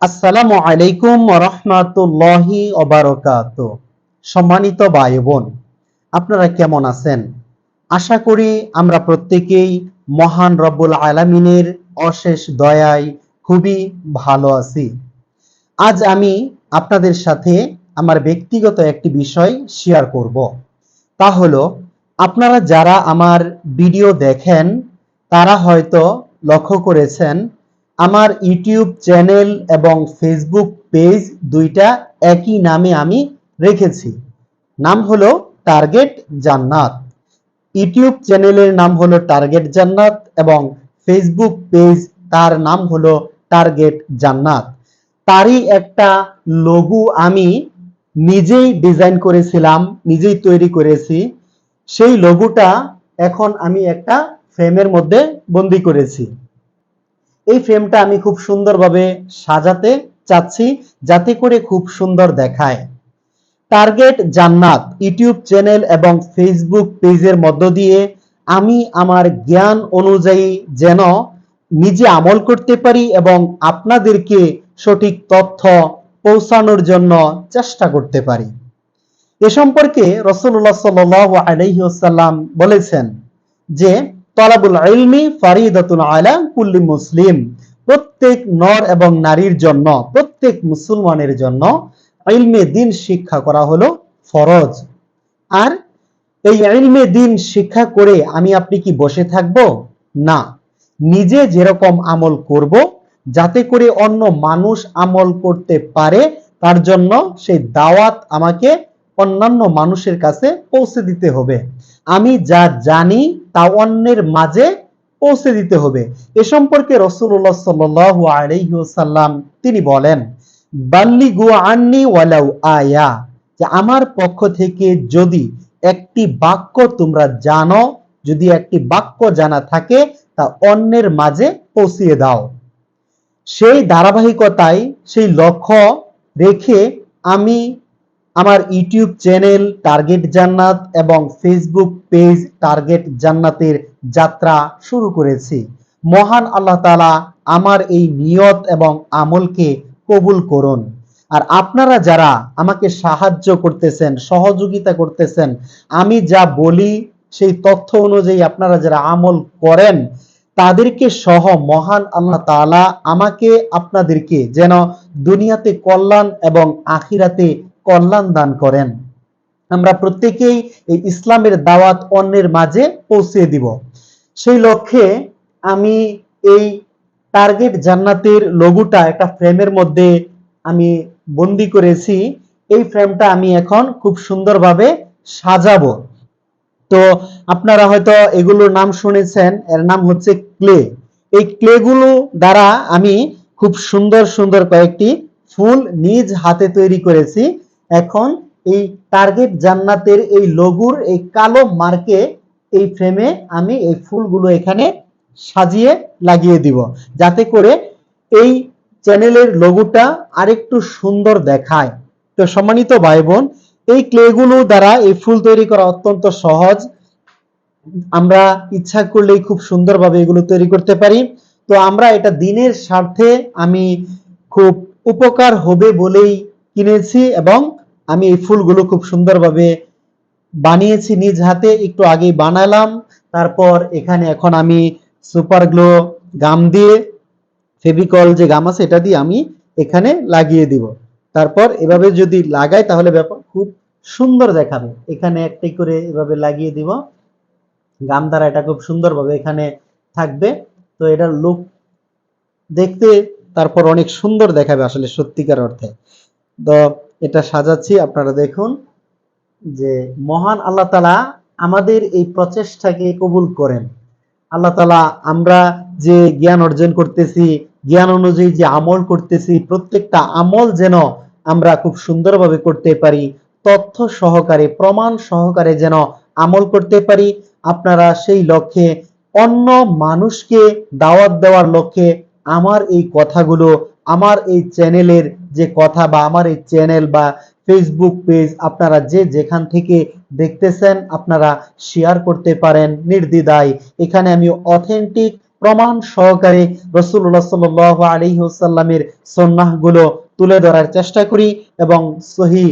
আসসালামু আলাইকুম রহমাতুল্লাহি অবারকাত সম্মানিত ভাই বোন আপনারা কেমন আছেন? আশা করি আমরা প্রত্যেকেই মহান রব্বুল আলামিনের অশেষ দয়ায় খুবই ভালো আছি। আজ আমি আপনাদের সাথে আমার ব্যক্তিগত একটি বিষয় শেয়ার করব। তা হলো, আপনারা যারা আমার ভিডিও দেখেন, তারা হয়তো লক্ষ্য করেছেন আমার ইউটিউব চ্যানেল এবং ফেসবুক পেজ দুইটা একই নামে আমি রেখেছি। নাম হলো টার্গেট জান্নাত। ইউটিউব চ্যানেলের নাম হলো টার্গেট জান্নাত এবং ফেসবুক পেজ তার নাম হলো টার্গেট জান্নাত। তারই একটা লঘু আমি নিজেই ডিজাইন করেছিলাম, নিজেই তৈরি করেছি। সেই লঘুটা এখন আমি একটা ফ্রেমের মধ্যে বন্দি করেছি। এই ফ্রেমটা আমি খুব সুন্দরভাবে সাজাতে চাচ্ছি যাতে করে খুব সুন্দর দেখায়। টার্গেট জান্নাত ইউটিউব চ্যানেল এবং ফেসবুক পেজের মধ্য দিয়ে আমি আমার জ্ঞান অনুযায়ী যেন নিজে আমল করতে পারি এবং আপনাদেরকে সঠিক তথ্য পৌঁছানোর জন্য চেষ্টা করতে পারি। এ সম্পর্কে রসুল্লাহ সাল আলহিউসাল্লাম বলেছেন যে তলাবুল ইলমি ফারিদাতুন আলা কুল্লি মুসলিম। প্রত্যেক নর এবং নারীর জন্য, প্রত্যেক মুসলমানের জন্য ইলমে দিন শিক্ষা করা হলো ফরজ। আর এই ইলমে দিন শিক্ষা করে আমি আপনি কি বসে থাকব? না। নিজে যেরকম আমল করব, যাতে করে অন্য মানুষ আমল করতে পারে, তার জন্য সেই দাওয়াত আমাকে অন্যান্য মানুষের কাছে পৌঁছে দিতে হবে। আমি যা জানি তা অন্যের মাঝে পৌঁছে দিতে হবে। এ সম্পর্কে রসুল্লাহ সাল্লাম তিনি বলেন বাল্লি গু আন্নি ওয়ালাউ আয়া যে আমার পক্ষ থেকে যদি একটি বাক্য তোমরা জানো, যদি একটি বাক্য জানা থাকে, তা অন্যের মাঝে পৌঁছিয়ে দাও। সেই ধারাবাহিকতায়, সেই লক্ষ্য রেখে আমি আমার ইউটিউব চ্যানেল টার্গেট জান্নাত এবং ফেসবুক পেজ টার্গেট জান্নাতের যাত্রা শুরু করেছি। মহান আল্লাহ তালা আমার এই নিয়ত এবং আমলকে কবুল করুন। আর আপনারা যারা আমাকে সাহায্য করতেছেন, সহযোগিতা করতেছেন, আমি যা বলি সেই তথ্য অনুযায়ী আপনারা যারা আমল করেন, তাদেরকে সহ মহান আল্লাহ তাআলা আমাকে আপনাদেরকে যেন দুনিয়াতে কল্যাণ এবং আখিরাতে কল্যাণ দান করেন। আমরা প্রত্যেকেই এই ইসলামের দাওয়াত অন্যের মাঝে পৌঁছে দিব। সেই লক্ষ্যে আমি এই টার্গেট জান্নাতের লঘুটা একটা ফ্রেমের মধ্যে আমি বন্দি করেছি। এই ফ্রেমটা আমি এখন খুব সুন্দরভাবে সাজাবো। তো আপনারা হয়তো এগুলোর নাম শুনেছেন, এর নাম হচ্ছে ক্লে। এই ক্লেগুলো দ্বারা আমি খুব সুন্দর সুন্দর কয়েকটি ফুল নিজ হাতে তৈরি করেছি। এখন এই টার্গেট জান্নাতের এই লঘুর এই কালো মার্কে এই ফ্রেমে আমি এই ফুলগুলো এখানে সাজিয়ে লাগিয়ে দিব। যাতে করে এই চ্যানেলের লোগোটা আরেকটু সুন্দর দেখায়। তো সম্মানিত ভাই বোন এই ক্লেগুলো দ্বারা এই ফুল তৈরি করা অত্যন্ত সহজ। আমরা ইচ্ছা করলেই খুব সুন্দরভাবে এগুলো তৈরি করতে পারি। তো আমরা এটা দিনের স্বার্থে আমি খুব উপকার হবে বলেই কিনেছি এবং আমি এই ফুলগুলো খুব সুন্দরভাবে বানিয়েছি, নিজ হাতে একটু আগেই বানালাম। তারপর এখানে এখন আমি সুপার গ্লো গাম দিয়ে, ফেভিকল যে গাম আছে এটা দিয়ে আমি এখানে লাগিয়ে দিব। তারপর এভাবে যদি লাগাই তাহলে ব্যাপার খুব সুন্দর দেখাবে। এখানে একটি করে এভাবে লাগিয়ে দিব। গাম দ্বারা এটা খুব সুন্দরভাবে এখানে থাকবে। তো এটার লুক দেখতে তারপর অনেক সুন্দর দেখাবে আসলে সত্যিকার অর্থে। তো এটা সাজাচ্ছি, আপনারা দেখুন যে মহান আল্লাহ তালা আমাদের এই প্রচেষ্টাকে কবুল করেন। আল্লাহ তালা আমরা যে জ্ঞান অর্জন করতেছি, জ্ঞান অনুযায়ী যে আমল করতেছি, প্রত্যেকটা আমল যেন আমরা খুব সুন্দরভাবে করতে পারি, তথ্য সহকারে, প্রমাণ সহকারে যেন আমল করতে পারি, আপনারা সেই লক্ষ্যে, অন্য মানুষকে দাওয়াত দেওয়ার লক্ষ্যে আমার এই কথাগুলো, আমার এই চ্যানেলের যে কথা বা আমার এই চ্যানেল বা ফেসবুক পেজ আপনারা যে যেখান থেকে দেখতেছেন, আপনারা শেয়ার করতে পারেন নির্দ্বিধায়। এখানে আমি অথেন্টিক প্রমাণ সহকারে রসুল্লাহ সাল আলী আলিহাসাল্লামের সন্ন্যাহগুলো তুলে ধরার চেষ্টা করি এবং সহি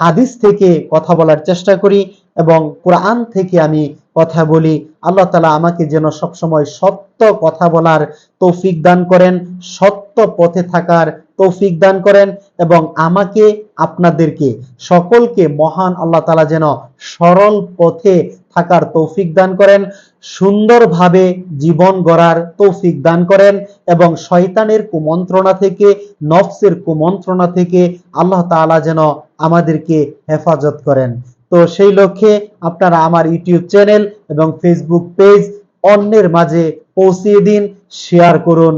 হাদিস থেকে কথা বলার চেষ্টা করি এবং কোরআন থেকে আমি কথা বলি। আল্লাহ তালা আমাকে যেন সবসময় সত্য কথা বলার তৌফিক দান করেন, সত্য পথে থাকার তৌফিক দান করেন এবং আমাকে, আপনাদেরকে, সকলকে মহান আল্লাহ তালা যেন সরল পথে থাকার তৌফিক দান করেন, সুন্দরভাবে জীবন গড়ার তৌফিক দান করেন এবং শয়তানের কুমন্ত্রণা থেকে, নফসের কুমন্ত্রণা থেকে আল্লাহ তাআলা যেন আমাদেরকে হেফাজত করেন। তো সেই লক্ষ্যে আপনারা আমার ইউটিউব চ্যানেল এবং ফেসবুক পেজ অন্যের মাঝে পৌঁছিয়ে দিন শেয়ার করুন।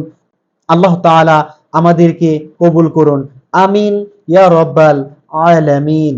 আল্লাহ তালা আমাদেরকে কবুল করুন। আমিন, ইয়া রব্বাল আলামিন।